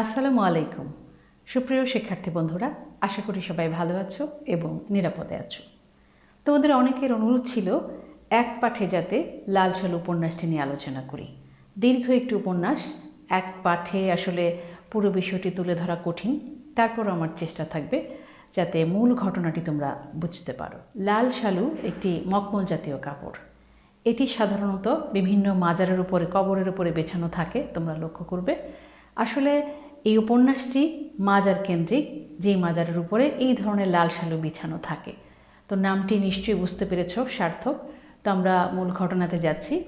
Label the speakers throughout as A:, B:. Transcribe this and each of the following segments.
A: আসসালামু আলাইকুম। সুপ্রিয় শিক্ষার্থী বন্ধুরা, আশা করি সবাই ভালো আছো এবং নিরাপদে আছো। তোমাদের অনেকের অনুরোধ ছিল, এক পাঠে যাতে লাল সাল উপন্যাসটি নিয়ে আলোচনা করি। দীর্ঘ একটি উপন্যাস, এক পাঠে আসলে পুরো বিষয়টি তুলে ধরা কঠিন তারপর আমার চেষ্টা থাকবে যাতে মূল ঘটনাটি তোমরা বুঝতে পারো। লাল শালু একটি মকমল জাতীয় কাপড়। এটি সাধারণত বিভিন্ন মাজারের উপরে, কবরের উপরে বেছানো থাকে, তোমরা লক্ষ্য করবে। আসলে এই উপন্যাসটি মাজার কেন্দ্রিক, যেই মাজারের উপরে এই ধরনের লাল শালু বিছানো থাকে। তো নামটি নিশ্চয়ই বুঝতে পেরেছ, সার্থক। তো আমরা মূল ঘটনাতে যাচ্ছি।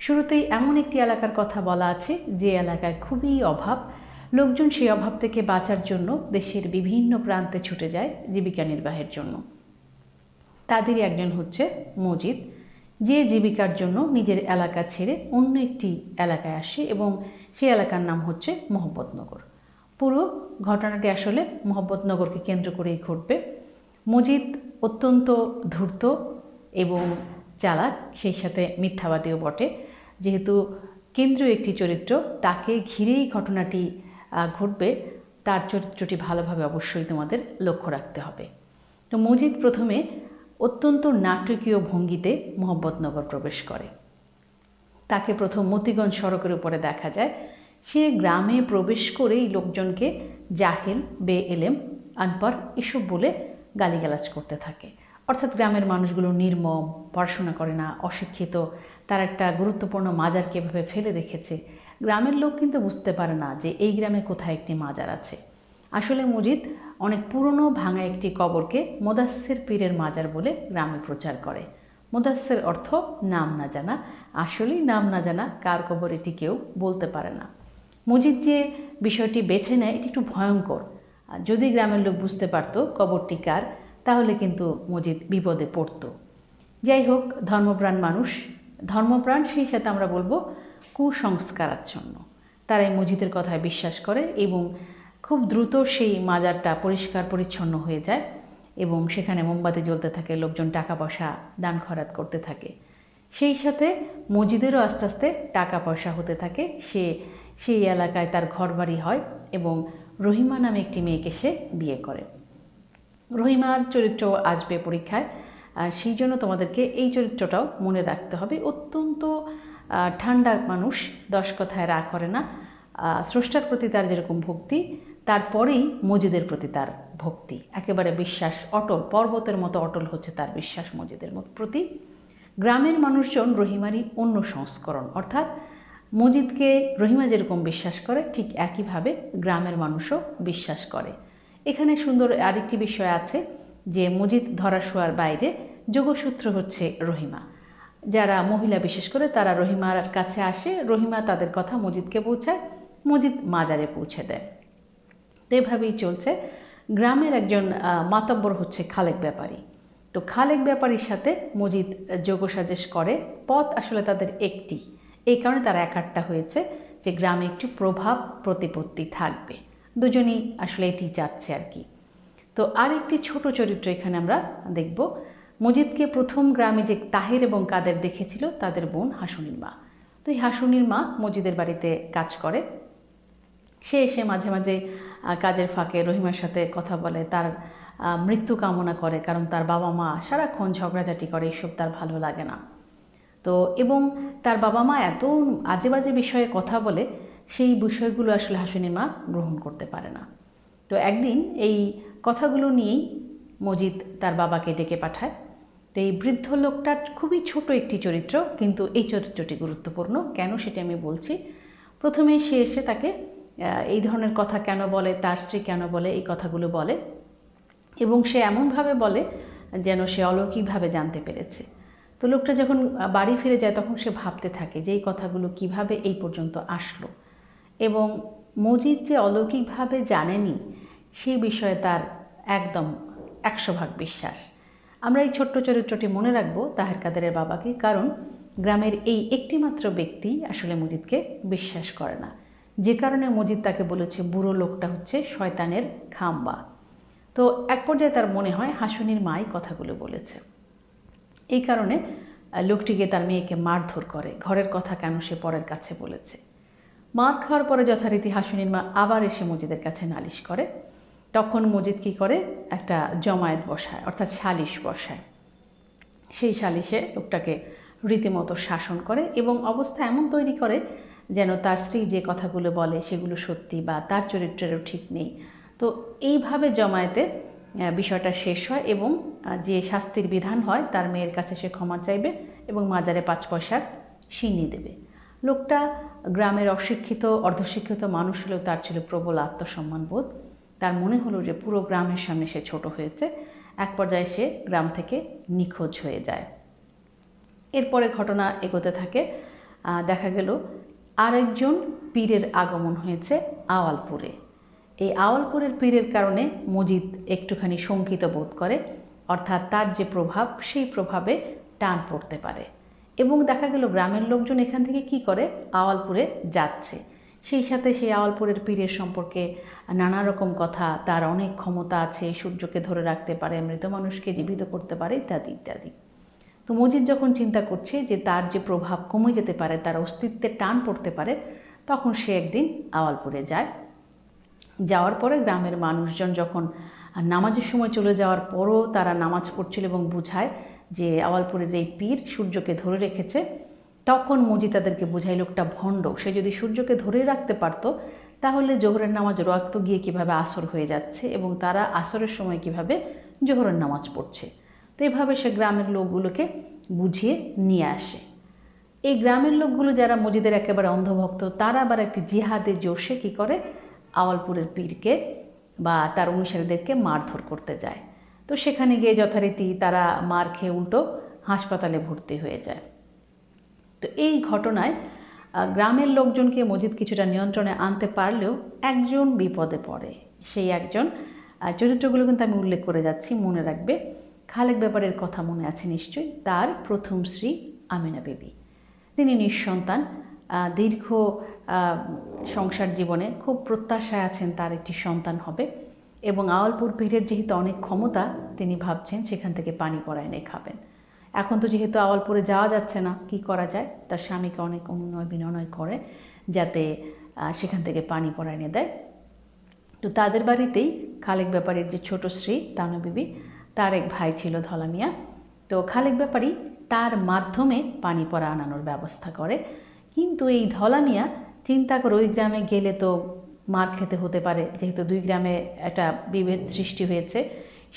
A: শুরুতেই এমন একটি এলাকার কথা বলা আছে, যে এলাকায় খুবই অভাব। লোকজন সেই অভাব থেকে বাঁচার জন্য দেশের বিভিন্ন প্রান্তে ছুটে যায় জীবিকা নির্বাহের জন্য। তাদেরই একজন হচ্ছে মজিদ। যে জীবিকার জন্য নিজের এলাকা ছেড়ে অন্য একটি এলাকায় আসে এবং সেই এলাকার নাম হচ্ছে মোহব্বতনগর পুরো ঘটনাটি আসলে মোহব্বতনগরকে কেন্দ্র করেই ঘটবে। মজিদ অত্যন্ত ধূর্ত এবং চালাক, সেই সাথে মিথ্যাবাদীও বটে। যেহেতু কেন্দ্রীয় একটি চরিত্র, তাকে ঘিরেই ঘটনাটি ঘটবে, তার চরিত্রটি ভালোভাবে অবশ্যই তোমাদের লক্ষ্য রাখতে হবে। তো মজিদ প্রথমে অত্যন্ত নাটকীয় ভঙ্গিতে মোহব্বতনগর প্রবেশ করে। তাকে প্রথম মতিগঞ্জ সড়কের উপরে দেখা যায়। সে গ্রামে প্রবেশ করেই লোকজনকে জাহেল বে এলেম আনপর এসব বলে গালিগালাজ করতে থাকে। অর্থাৎ গ্রামের মানুষগুলো নির্মম, পড়াশোনা করে না, অশিক্ষিত। তার একটা গুরুত্বপূর্ণ মাজার কীভাবে ফেলে রেখেছে, গ্রামের লোক কিন্তু বুঝতে পারে না যে এই গ্রামে কোথায় একটি মাজার আছে। আসলে মজিদ অনেক পুরনো ভাঙা একটি কবরকে মোদাস্সের পীরের মাজার বলে গ্রামে প্রচার করে। মোদাস্সের অর্থ নাম না জানা। আসলেই নাম না জানা কার কবর এটি কেউ বলতে পারে না। মজিদ যে বিষয়টি বেছে নেয়, এটি একটু ভয়ঙ্কর। যদি গ্রামের লোক বুঝতে পারতো কবরটি কার, তাহলে কিন্তু মজিদ বিপদে পড়ত। যাই হোক, ধর্মপ্রাণ মানুষ। ধর্মপ্রাণ, সেই সাথে আমরা বলব কুসংস্কারাচ্ছন্ন। তারা এই মসজিদের কথায় বিশ্বাস করে এবং খুব দ্রুত সেই মাজারটা পরিষ্কার পরিচ্ছন্ন হয়ে যায় এবং সেখানে মোমবাতি জ্বলতে থাকে, লোকজন টাকা পয়সা দান খরাত করতে থাকে। সেই সাথে মসজিদেরও আস্তে আস্তে টাকা পয়সা হতে থাকে। সে সেই এলাকায় তার ঘরবাড়ি হয় এবং রহিমা নামে একটি মেয়েকে সে বিয়ে করে। রহিমার চরিত্র আসবে পরীক্ষায় সেই জন্য তোমাদেরকে এই চরিত্রটাও মনে রাখতে হবে। অত্যন্ত ঠান্ডা মানুষ, দশ কথায় রাগ করে না। স্রষ্টার প্রতি তার যেরকম ভক্তি, তারপরেই মজিদের প্রতি তার ভক্তি। একেবারে বিশ্বাস অটল, পর্বতের মতো অটল হচ্ছে তার বিশ্বাস মজিদের প্রতি। গ্রামের মানুষজন রহিমারই অন্য সংস্করণ, অর্থাৎ মজিদকে রহিমা যেরকম বিশ্বাস করে, ঠিক একইভাবে গ্রামের মানুষও বিশ্বাস করে। এখানে সুন্দর আরেকটি বিষয় আছে যে মজিদ ধরা শোয়ার বাইরে যোগসূত্র হচ্ছে রহিমা। যারা মহিলা বিশেষ করে, তারা রহিমার কাছে আসে, রহিমা তাদের কথা মজিদকে পৌঁছায়, মজিদ মাজারে পৌঁছে দেয়। তো এভাবেই চলছে। গ্রামের একজন মাতব্বর হচ্ছে খালেক ব্যাপারী। তো খালেক ব্যাপারীর সাথে মজিদ যোগ সাজেশ করে, পথ আসলে তাদের একটি। এই কারণে তারা একাট্টা হয়েছে যে গ্রামে একটি প্রভাব প্রতিপত্তি থাকবে। দুজনই আসলে এটি চাচ্ছে আর কি। তো আর একটি ছোট চরিত্র এখানে আমরা দেখব। মজিদকে প্রথম গ্রামে যে তাহের এবং কাদের দেখেছিল, তাদের বোন হাসুনির মা। তো এই হাসুনির মা মজিদের বাড়িতে কাজ করে। সে এসে মাঝে মাঝে কাজের ফাঁকে রহিমার সাথে কথা বলে, তার মৃত্যু কামনা করে, কারণ তার বাবা মা সারাক্ষণ ঝগড়াঝাটি করে এইসব তার ভালো লাগে না। তো এবং তার বাবা মা এত আজে বাজে বিষয়ে কথা বলে, সেই বিষয়গুলো আসলে হাসুনির মা গ্রহণ করতে পারে না। তো একদিন এই কথাগুলো নিয়েই মজিদ তার বাবাকে ডেকে পাঠায়। তো এই বৃদ্ধ লোকটা খুবই ছোট একটি চরিত্র, কিন্তু এই চরিত্রটি গুরুত্বপূর্ণ। কেন সেটি আমি বলছি? প্রথমে সে এসে তাকে এই ধরনের কথা কেন বলে, তার স্ত্রী কেন বলে, এই কথাগুলো বলে। এবং সে এমনভাবে বলে যেন সে অলৌকিকভাবে জানতে পেরেছে। তো লোকটা যখন বাড়ি ফিরে যায় তখন সে ভাবতে থাকে যে এই কথাগুলো কীভাবে এই পর্যন্ত আসলো। এবং মজিদ যে অলৌকিকভাবে জানেনি সেই বিষয়ে তার একদম একশো ভাগ বিশ্বাস। আমরা এই ছোট্ট চরিত্রটি মনে রাখব তাহের কাদেরের বাবাকে, কারণ গ্রামের এই একটিমাত্র ব্যক্তি আসলে মজিদকে বিশ্বাস করে না। যে কারণে মজিদ তাকে বলেছে, বুড়ো লোকটা হচ্ছে শয়তানের খাম্বা। তো এক পর্যায়ে তার মনে হয় হাসুনির মাই কথাগুলো বলেছে। এই কারণে লোকটিকে তার মেয়েকে মারধর করে। ঘরের কথা কেন সে পরের কাছে বলেছে? মার খাওয়ার পরে যথারীতি হাসুনির মা আবার এসে মজিদের কাছে নালিশ করে। তখন মজিদ কি করে? একটা জমায়েত বসায়, অর্থাৎ সালিশ বসায়। সেই সালিশে লোকটাকে রীতিমতো শাসন করে এবং অবস্থা এমন তৈরি করে যেন তার স্ত্রী যে কথাগুলো বলে সেগুলো সত্যি বা তার চরিত্রেরও ঠিক নেই। তো এইভাবে জমায়েতে বিষয়টা শেষ হয় এবং যে শাস্তির বিধান হয় তার মেয়ের কাছে সে ক্ষমা চাইবে এবং মাজারে পাঁচ পয়সার সিন্নি দেবে। লোকটা গ্রামের অশিক্ষিত, অর্ধশিক্ষিত মানুষ হলেও তার ছিল প্রবল আত্মসম্মান বোধ। তার মনে হলো যে পুরো গ্রামের সামনে সে ছোট হয়েছে। এক পর্যায়ে সে গ্রাম থেকে নিখোঁজ হয়ে যায়। এরপরে ঘটনা এগোতে থাকে। দেখা গেল আরেকজন পীরের আগমন হয়েছে আওয়ালপুরে। এই আওয়ালপুরের পীরের কারণে মজিদ একটুখানি শঙ্কিত বোধ করে, অর্থাৎ তার যে প্রভাব, সেই প্রভাবে টান পড়তে পারে। এবং দেখা গেল গ্রামের লোকজন এখান থেকে কি করে? আওয়ালপুরে যাচ্ছে। সেই সাথে সেই আওয়ালপুরের পীরের সম্পর্কে নানা রকম কথা, তার অনেক ক্ষমতা আছে, সূর্যকে ধরে রাখতে পারে, মৃত মানুষকে জীবিত করতে পারে, ইত্যাদি ইত্যাদি। তো মজিদ যখন চিন্তা করছে যে তার যে প্রভাব কমে যেতে পারে, তার অস্তিত্বের টান পড়তে পারে, তখন সে একদিন আওয়ালপুরে যায়। যাওয়ার পরে গ্রামের মানুষজন যখন নামাজের সময় চলে যাওয়ার পরও তারা নামাজ পড়ছিল এবং বুঝায় যে আওয়ালপুরের এই পীর সূর্যকে ধরে রেখেছে, তখন মজি তাদেরকে বুঝাই লোকটা ভণ্ড, সে যদি সূর্যকে ধরে রাখতে পারতো, তাহলে জোহরের নামাজ রক্ত গিয়ে কীভাবে আসর হয়ে যাচ্ছে এবং তারা আসরের সময় কীভাবে জোহরের নামাজ পড়ছে? তো এভাবে সে গ্রামের লোকগুলোকে বুঝিয়ে নিয়ে আসে। এই গ্রামের লোকগুলো যারা মজিদের একেবারে অন্ধভক্ত, তারা আবার একটি জিহাদের জোশে কী করে? আওয়ালপুরের পীরকে বা তার অনুসারীদেরকে মারধর করতে যায়। তো সেখানে গিয়ে যথারীতি তারা মার খেয়ে উল্টো হাসপাতালে ভর্তি হয়ে যায়। তো এই ঘটনায় গ্রামের লোকজনকে মজিদ কিছুটা নিয়ন্ত্রণে আনতে পারলেও একজন বিপদে পড়ে। সেই একজন চরিত্রগুলো কিন্তু আমি উল্লেখ করে যাচ্ছি, মনে রাখবে। খালেক ব্যাপারের কথা মনে আছে নিশ্চয়ই। তার প্রথম স্ত্রী আমিনা বেবি। তিনি নিঃসন্তান। দীর্ঘ সংসার জীবনে খুব প্রত্যাশায় আছেন তার একটি সন্তান হবে এবং আওয়ালপুর পীরের যেহেতু অনেক ক্ষমতা, তিনি ভাবছেন সেখান থেকে পানি পড়ায় এনে খাবেন। এখন তো যেহেতু আওয়ালপুরে যাওয়া যাচ্ছে না, কি করা যায়? তার স্বামীকে অনেক অনুনয় বিনয় করে যাতে সেখান থেকে পানি পড়া এনে দেয়। তো তাদের বাড়িতেই খালেক ব্যাপারীর যে ছোট স্ত্রী তানু বিবি, তার এক ভাই ছিল ধলামিয়া তো খালেক ব্যাপারী তার মাধ্যমে পানি পড়া আনানোর ব্যবস্থা করে। কিন্তু এই ধলামিয়া চিন্তা করে, ওই গ্রামে গেলে তো মার খেতে হতে পারে, যেহেতু দুই গ্রামে একটা বিভেদ সৃষ্টি হয়েছে।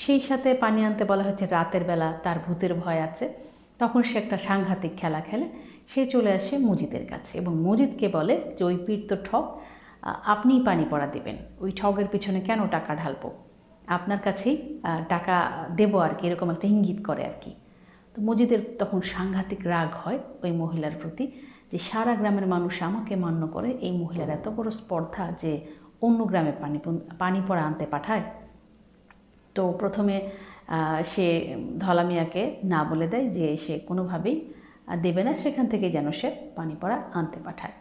A: সেই সাথে পানি আনতে বলা হচ্ছে রাতের বেলা তার ভূতের ভয় আছে। তখন সে একটা সাংঘাতিক খেলা খেলে। সে চলে আসে মজিদের কাছে এবং মজিদকে বলে যে, ওই পীর তো ঠক আপনিই পানি পড়া দেবেন। ওই ঠগের পিছনে কেন টাকা ঢালবো? আপনার কাছেই টাকা দেবো আর কি, এরকম একটা ইঙ্গিত করে আর কি। তো মজিদের তখন সাংঘাতিক রাগ হয় ওই মহিলার প্রতি। যে সারা গ্রামের মানুষ আমাকে মান্য করে, এই মহিলার এত বড় স্পর্ধা যে অন্য গ্রামে পানি পন- পড়া আনতে পাঠায়। তো প্রথমে সে ধলামিয়াকে না বলে দেয় যে সে কোনোভাবেই দেবে না, সেখান থেকে যেন সে পানি পড়া আনতে পাঠায়।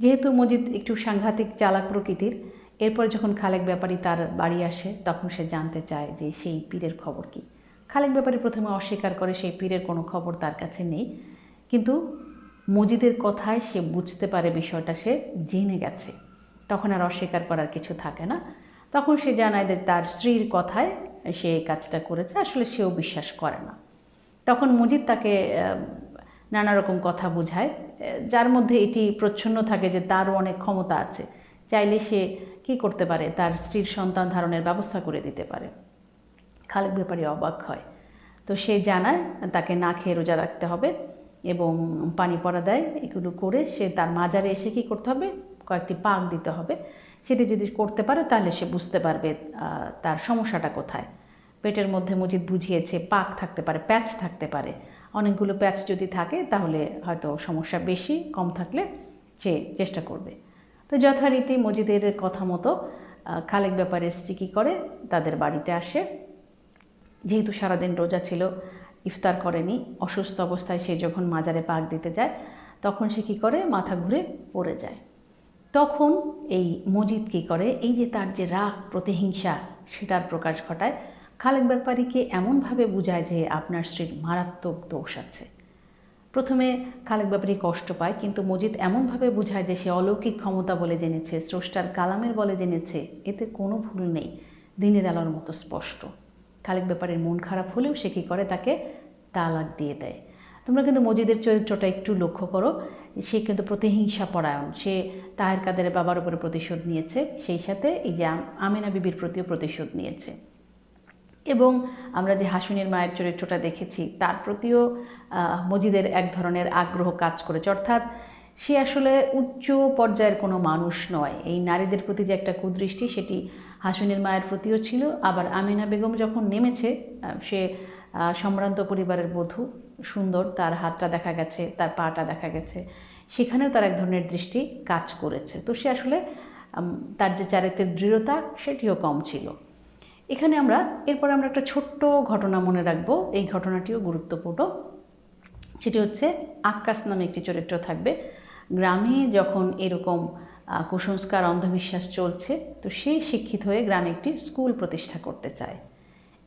A: যেহেতু মজিদ একটু সাংঘাতিক চালাক প্রকৃতির, এরপর যখন খালেক ব্যাপারী তার বাড়ি আসে, তখন সে জানতে চায় যে সেই পীরের খবর কি। খালেক ব্যাপারী প্রথমে অস্বীকার করে সেই পীরের কোনো খবর তার কাছে নেই। কিন্তু মজিদের কথায় সে বুঝতে পারে বিষয়টা, সে জেনে গেছে। তখন আর অস্বীকার করার কিছু থাকে না। তখন সে জানায় যে তার স্ত্রীর কথায় সে এই কাজটা করেছে, আসলে সেও বিশ্বাস করে না। তখন মজিদ তাকে নানা রকম কথা বোঝায়, যার মধ্যে এটি প্রচ্ছন্ন থাকে যে তারও অনেক ক্ষমতা আছে। চাইলে সে কি করতে পারে? তার স্ত্রীর সন্তান ধারণের ব্যবস্থা করে দিতে পারে। খালেক ব্যাপারে অবাক হয়। তো সে জানায়, তাকে না খেয়ে রোজা রাখতে হবে। এবং পানি পড়া দেয়, এগুলো করে সে তার মাজারে এসে কি করতে হবে? কয়েকটি পাক দিতে হবে। সেটি যদি করতে পারে, তাহলে সে বুঝতে পারবে তার সমস্যাটা কোথায়। পেটের মধ্যে মজিদ বুঝিয়েছে, পাক থাকতে পারে, প্যাচ থাকতে পারে। অনেকগুলো প্যাচ যদি থাকে, তাহলে হয়তো সমস্যা বেশি কম থাকলে সে চেষ্টা করবে। তো যথারীতি মজিদের কথা মতো খালেক ব্যাপারে স্ত্রী কী করে? তাদের বাড়িতে আসে। যেহেতু সারাদিন রোজা ছিল ইফতার করেনি, অসুস্থ অবস্থায় সে যখন মাজারে পাক দিতে যায়, তখন সে কী করে? মাথা ঘুরে পড়ে যায়। তখন এই মজিদ কী করে? এই যে তার যে রাগ, প্রতিহিংসা, সেটার প্রকাশ ঘটায়। খালেক ব্যাপারীকে এমনভাবে বুঝায় যে আপনার স্ত্রীর মারাত্মক দোষ আছে। প্রথমে খালেক ব্যাপারী কষ্ট পায়, কিন্তু মজিদ এমনভাবে বোঝায় যে সে অলৌকিক ক্ষমতা বলে জেনেছে, স্রষ্টার কালামের বলে জেনেছে, এতে কোনো ভুল নেই। দিনের আলোর মতো স্পষ্ট। খালেক ব্যাপারের মন খারাপ হলেও সে কী করে? তাকে তালাক দিয়ে দেয়। তোমরা কিন্তু মজিদের চরিত্রটা একটু লক্ষ্য করো। সে কিন্তু প্রতিহিংসা পরায়ণ। সে তাহের কাদের বাবার উপরে প্রতিশোধ নিয়েছে। সেই সাথে এই যে আমিনা বিবির প্রতিও প্রতিশোধ নিয়েছে। এবং আমরা যে হাসুনের মায়ের চরিত্রটা দেখেছি, তার প্রতিও মজিদের এক ধরনের আগ্রহ কাজ করেছে। অর্থাৎ সে আসলে উচ্চ পর্যায়ের কোনো মানুষ নয়। এই নারীদের প্রতি যে একটা কুদৃষ্টি, সেটি হাসুনের মায়ের প্রতিও ছিল। আবার আমিনা বেগম যখন নেমেছে সে সম্ভ্রান্ত পরিবারের বধূ, সুন্দর, তার হাতটা দেখা গেছে, তার পাটা দেখা গেছে। সেখানেও তার এক ধরনের দৃষ্টি কাজ করেছে। তো সে আসলে তার যে চারিত্রের দৃঢ়তা, সেটিও কম ছিল। এখানে আমরা, এরপর আমরা একটা ছোট্ট ঘটনা মনে রাখব। এই ঘটনাটিও গুরুত্বপূর্ণ। সেটি হচ্ছে আক্কাস নামে একটি চরিত্র থাকবে। গ্রামে যখন এরকম কুসংস্কার, অন্ধবিশ্বাস চলছে, তো সে শিক্ষিত হয়ে গ্রামে একটি স্কুল প্রতিষ্ঠা করতে চায়।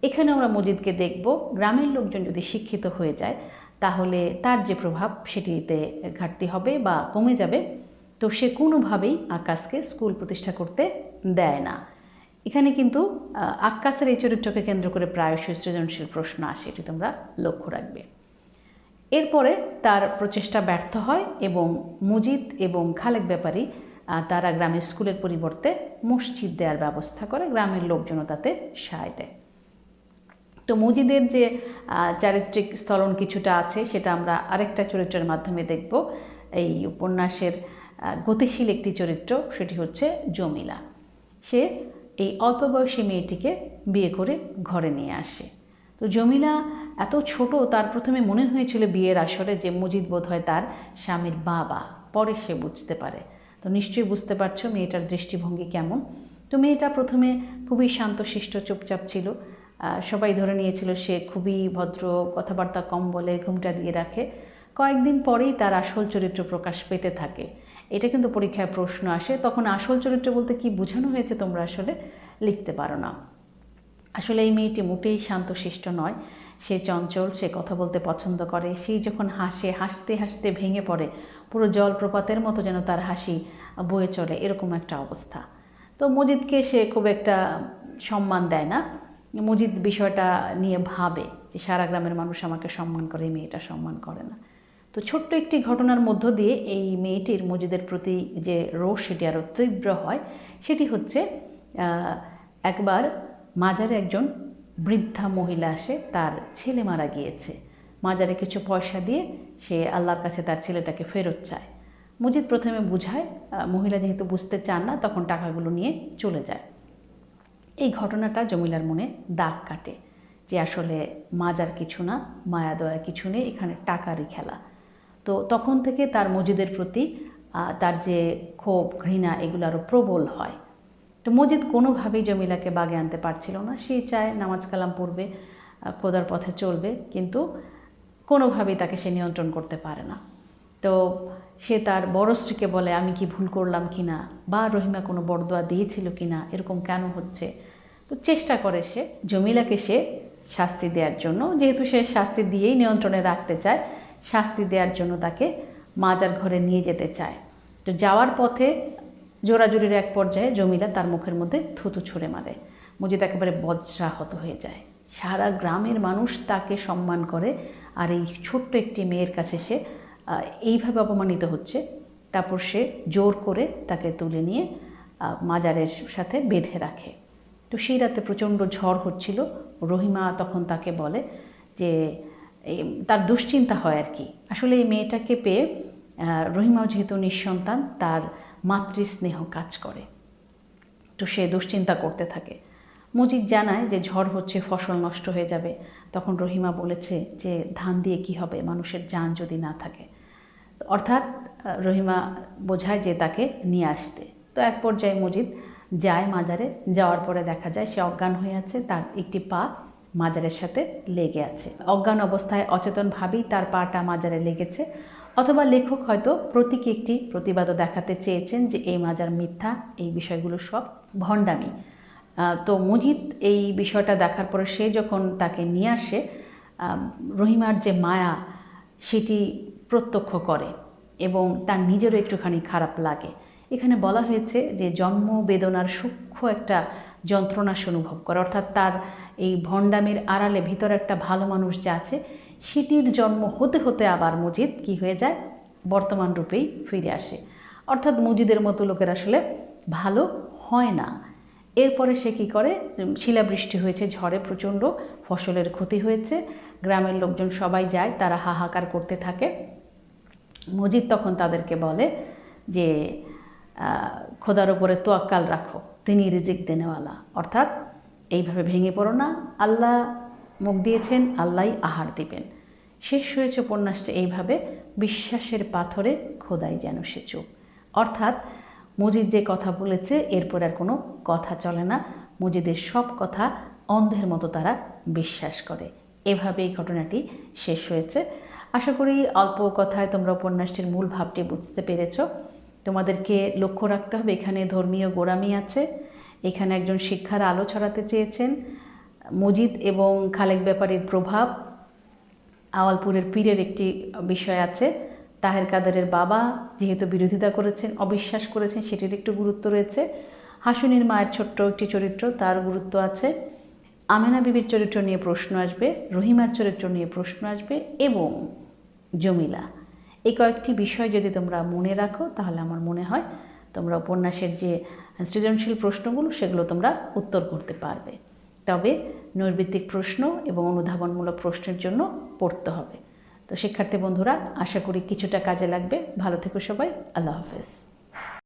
A: এখানে আমরা মজিদকে দেখব, গ্রামের লোকজন যদি শিক্ষিত হয়ে যায়, তাহলে তার যে প্রভাব সেটিতে ঘাটতি হবে বা কমে যাবে। তো সে কোনোভাবেই আকাশকে স্কুল প্রতিষ্ঠা করতে দেয় না। এখানে কিন্তু আক্কাসের এই চরিত্রকে কেন্দ্র করে প্রায়শই সৃজনশীল প্রশ্ন আসে, এটি তোমরা লক্ষ্য রাখবে। এরপরে তার প্রচেষ্টা ব্যর্থ হয় এবং মুজিদ এবং খালেক ব্যাপারী তারা গ্রামের স্কুলের পরিবর্তে মসজিদ দেওয়ার ব্যবস্থা করে, গ্রামের লোকজনও তাতে সায় দেয়। তো মুজিদের যে চারিত্রিক স্থলন কিছুটা আছে, সেটা আমরা আরেকটা চরিত্রের মাধ্যমে দেখব। এই উপন্যাসের গতিশীল একটি চরিত্র, সেটি হচ্ছে জমিলা। সে এই অল্প বয়সী মেয়েটিকে বিয়ে করে ঘরে নিয়ে আসে। তো জমিলা এত ছোট, তার প্রথমে মনে হয়েছিল বিয়ের আসরে যে মজিদ বোধ হয় তার স্বামীর বাবা, পরে সে বুঝতে পারে। তো নিশ্চয়ই বুঝতে পারছ মেয়েটার দৃষ্টিভঙ্গি কেমন। তো মেয়েটা প্রথমে খুবই শান্তশিষ্ট, চুপচাপ ছিল। সবাই ধরে নিয়েছিল সে খুবই ভদ্র, কথাবার্তা কম বলে ঘুমটা দিয়ে রাখে। কয়েকদিন পরেই তার আসল চরিত্র প্রকাশ পেতে থাকে। এটা কিন্তু পরীক্ষায় প্রশ্ন আসে। তখন আসল চরিত্র বলতে কি বোঝানো হয়েছে তোমরা আসলে লিখতে পারো না। আসলে এই মেয়েটি মোটেই শান্তশিষ্ট নয়। সে চঞ্চল, সে কথা বলতে পছন্দ করে। সেই যখন হাসে, হাসতে হাসতে ভেঙে পড়ে পুরো জলপ্রপাতের মতো যেন তার হাসি বয়ে চলে, এরকম একটা অবস্থা। তো মজিদকে সে খুব একটা সম্মান দেয় না। মজিদ বিষয়টা নিয়ে ভাবে যে সারা গ্রামের মানুষ আমাকে সম্মান করে, এই মেয়েটা সম্মান করে না। তো ছোট্ট একটি ঘটনার মধ্য দিয়ে এই মেয়েটির মজিদের প্রতি যে রোষ সেটি আরও তীব্র হয়, সেটি হচ্ছে একবার মাজারে একজন বৃদ্ধা মহিলা আসে, তার ছেলে মারা গিয়েছে। মাজারে কিছু পয়সা দিয়ে সে আল্লাহর কাছে তার ছেলেটাকে ফেরত চায়। মজিদ প্রথমে বুঝায় মহিলা যেহেতু বুঝতে চান না, তখন টাকাগুলো নিয়ে চলে যায়। এই ঘটনাটা জমিলার মনে দাগ কাটে যে আসলে মাজার কিছু না, মায়া দয়া কিছু নেই, এখানে টাকারই খেলা। তো তখন থেকে তার মজিদের প্রতি তার যে ক্ষোভ, ঘৃণা, এগুলো আরও প্রবল হয়। তো মজিদ কোনোভাবেই জমিলাকে বাগে আনতে পারছিল না। সে চায় নামাজ কালাম পড়বে খোদার পথে চলবে, কিন্তু কোনোভাবেই তাকে সে নিয়ন্ত্রণ করতে পারে না। তো সে তার বড় স্ত্রীকে বলে, আমি কি ভুল করলাম কি না বা রহিমা কোনো বড়দোয়া দিয়েছিল কি না এরকম কেন হচ্ছে? তো চেষ্টা করে সে, জমিলাকে সে শাস্তি দেওয়ার জন্য, যেহেতু সে শাস্তি দিয়েই নিয়ন্ত্রণে রাখতে চায়, শাস্তি দেওয়ার জন্য তাকে মাজার ঘরে নিয়ে যেতে চায়। তো যাওয়ার পথে জোরাজুরির এক পর্যায়ে জমিলা তার মুখের মধ্যে থুতু ছুঁড়ে মারে। মজিদ একেবারে বজ্রাহত হয়ে যায়। সারা গ্রামের মানুষ তাকে সম্মান করে। আর এই ছোট্ট একটি মেয়ের কাছে সে এইভাবে অপমানিত হচ্ছে। তারপর সে জোর করে তাকে তুলে নিয়ে মাজারের সাথে বেঁধে রাখে। তো সেই রাতে প্রচণ্ড ঝড় হচ্ছিল। রহিমা তখন তাকে বলে যে তার দুশ্চিন্তা হয় আর কি। আসলে এই মেয়েটাকে পেয়ে রহিমাও যেহেতু নিঃসন্তান, তার মাতৃস্নেহ কাজ করে। তো সে দুশ্চিন্তা করতে থাকে। মজিদ জানায় যে ঝড় হচ্ছে, ফসল নষ্ট হয়ে যাবে। তখন রহিমা বলেছে যে ধান দিয়ে কি হবে, মানুষের যান যদি না থাকে। অর্থাৎ রহিমা বোঝায় যে তাকে নিয়ে আসতে। তো এক পর্যায়ে মজিদ যায় মাজারে। যাওয়ার পরে দেখা যায় সে অজ্ঞান হয়ে আছে, তার একটি পা মাজারের সাথে লেগে আছে। অজ্ঞান অবস্থায় অচেতনভাবেই তার পাটা মাজারে লেগেছে। অথবা লেখক হয়তো প্রতীকী একটি প্রতিবাদও দেখাতে চেয়েছেন যে, এই মাজার মিথ্যা, এই বিষয়গুলো সব ভণ্ডামি। তো মজিদ এই বিষয়টা দেখার পরে সে যখন তাকে নিয়ে আসে রহিমার যে মায়া, সেটি প্রত্যক্ষ করে এবং তার নিজেরও একটুখানি খারাপ লাগে। এখানে বলা হয়েছে যে জন্ম বেদনার সূক্ষ্ম একটা যন্ত্রণা অনুভব করে। অর্থাৎ তার এই ভণ্ডামির আড়ালে ভিতরে একটা ভালো মানুষ যা আছে, সেটির জন্ম হতে হতে আবার মজিদ কি হয়ে যায়? বর্তমান রূপেই ফিরে আসে। অর্থাৎ মজিদের মতো লোকের আসলে ভালো হয় না। এরপরে সে কি করে? শিলাবৃষ্টি হয়েছে, ঝড়ে প্রচণ্ড ফসলের ক্ষতি হয়েছে। গ্রামের লোকজন সবাই যায়, তারা হাহাকার করতে থাকে। মজিদ তখন তাদেরকে বলে যে খোদার ওপরে তোয়াক্কাল রাখো, তিনি রিজিক দেনেওয়ালা। অর্থাৎ এইভাবে ভেঙে পড়ো না, আল্লাহ মুখ দিয়েছেন আল্লাহই আহার দিবেন। শেষ হয়েছে উপন্যাসটা, এইভাবে বিশ্বাসের পাথরে খোদাই যেন সে চুপ অর্থাৎ মজিদ যে কথা বলেছে, এরপর আর কোনো কথা চলে না। মজিদের সব কথা অন্ধের মতো তারা বিশ্বাস করে। এভাবে এই ঘটনাটি শেষ হয়েছে। আশা করি অল্প কথায় তোমরা উপন্যাসটির মূল ভাবটি বুঝতে পেরেছ। তোমাদেরকে লক্ষ্য রাখতে হবে, এখানে ধর্মীয় গোড়ামি আছে। এখানে একজন শিক্ষার আলো ছড়াতে চেয়েছেন। মজিদ এবং খালেক ব্যাপারীর প্রভাব আওয়ালপুরের পীরের একটি বিষয় আছে। তাহের কাদেরের বাবা যেহেতু বিরোধিতা করেছেন, অবিশ্বাস করেছেন, সেটির একটু গুরুত্ব রয়েছে। হাসুনির মায়ের ছোট্ট একটি চরিত্র, তার গুরুত্ব আছে। আমেনা বিবির চরিত্র নিয়ে প্রশ্ন আসবে, রহিমার চরিত্র নিয়ে প্রশ্ন আসবে এবং জমিলা। এই কয়েকটি বিষয় যদি তোমরা মনে রাখো, তাহলে আমার মনে হয় তোমরা উপন্যাসের যে সৃজনশীল প্রশ্নগুলো, সেগুলো তোমরা উত্তর করতে পারবে। তবে নৈর্ভিত্তিক প্রশ্ন এবং অনুধাবনমূলক প্রশ্নের জন্য পড়তে হবে। তো শিক্ষার্থী বন্ধুরা আশা করি কিছুটা কাজে লাগবে। ভালো থেকো সবাই। আল্লাহ হাফেজ।